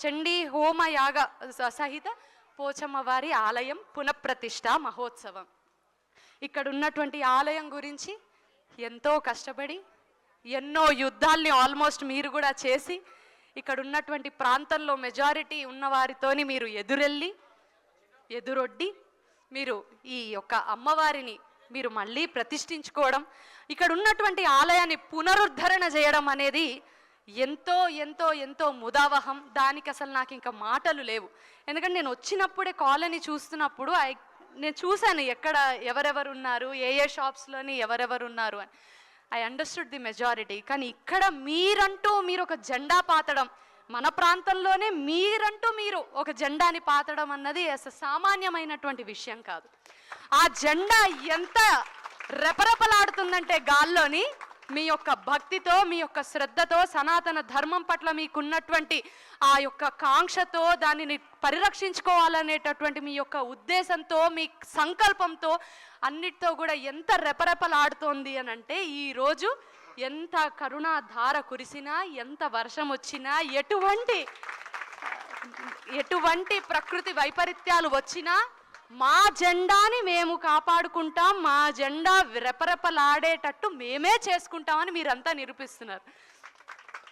చండీ హోమ యాగ సహిత పోచమ్మవారి ఆలయం పునఃప్రతిష్ఠ మహోత్సవం. ఇక్కడ ఉన్నటువంటి ఆలయం గురించి ఎంతో కష్టపడి ఎన్నో యుద్ధాల్ని ఆల్మోస్ట్ మీరు కూడా చేసి ఇక్కడ ఉన్నటువంటి ప్రాంతంలో మెజారిటీ ఉన్నవారితోని మీరు ఎదురెళ్ళి ఎదురొడ్డి మీరు ఈ యొక్క అమ్మవారిని మీరు మళ్ళీ ప్రతిష్ఠించుకోవడం ఇక్కడ ఉన్నటువంటి ఆలయాన్ని పునరుద్ధరణ చేయడం అనేది ఎంతో ఎంతో ఎంతో ముదావహం. దానికి అసలు నాకు ఇంకా మాటలు లేవు. ఎందుకంటే నేను వచ్చినప్పుడే కాలనీ చూస్తున్నప్పుడు ఐ నేను చూశాను ఎక్కడ ఎవరెవరు ఉన్నారు ఏ ఏ షాప్స్లోని ఎవరెవరు ఉన్నారు అని. I understood the majority. కానీ ఇక్కడ మీరంటూ మీరు ఒక జెండా పాతడం మన ప్రాంతంలోనే మీరంటూ మీరు ఒక జెండాని పాతడం అన్నది అసలు సామాన్యమైనటువంటి విషయం కాదు. ఆ జెండా ఎంత రెపరెపలాడుతుందంటే గాల్లోని మీ యొక్క భక్తితో మీ యొక్క శ్రద్ధతో సనాతన ధర్మం పట్ల మీకున్నటువంటి ఆ యొక్క కాంక్షతో దానిని పరిరక్షించుకోవాలనేటటువంటి మీ యొక్క ఉద్దేశంతో మీ సంకల్పంతో అన్నిటితో కూడా ఎంత రెపరెపలాడుతోంది అని అంటే ఈరోజు ఎంత కరుణాధార కురిసినా ఎంత వర్షం వచ్చినా ఎటువంటి ఎటువంటి ప్రకృతి వైపరీత్యాలు వచ్చినా మా జెండాని మేము కాపాడుకుంటాం మా జెండా రెపరెపలాడేటట్టు మేమే చేసుకుంటామని మీరంతా నిరూపిస్తున్నారు.